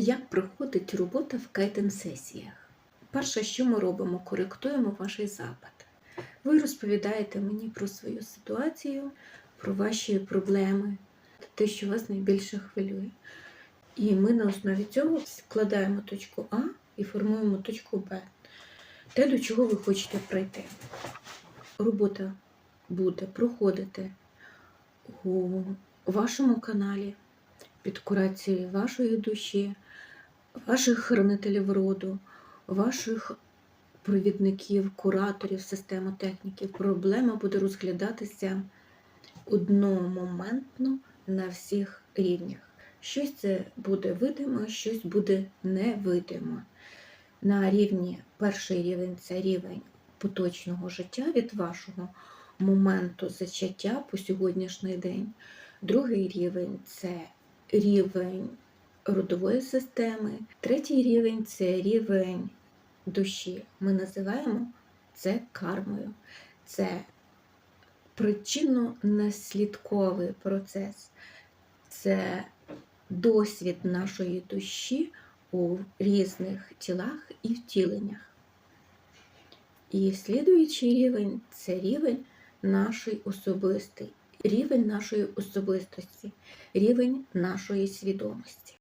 Як проходить робота в кайтен-сесіях? Перше, що ми робимо, коректуємо ваш запит. Ви розповідаєте мені про свою ситуацію, про ваші проблеми, те, що вас найбільше хвилює. І ми на основі цього складаємо точку А і формуємо точку Б. Те, до чого ви хочете прийти. Робота буде проходити у вашому каналі під курацією вашої душі, ваших хранителів роду, ваших провідників, кураторів, системотехніків. Проблема буде розглядатися одномоментно на всіх рівнях. Щось це буде видимо, щось буде невидимо. На рівні перший рівень це рівень поточного життя від вашого моменту зачаття по сьогоднішній день. Другий рівень це рівень родової системи. Третій рівень це рівень душі. Ми називаємо це кармою. Це причинно-наслідковий процес. Це досвід нашої душі у різних тілах і втіленнях. І слідуючий рівень це рівень нашої особистий, рівень нашої особистості, рівень нашої свідомості.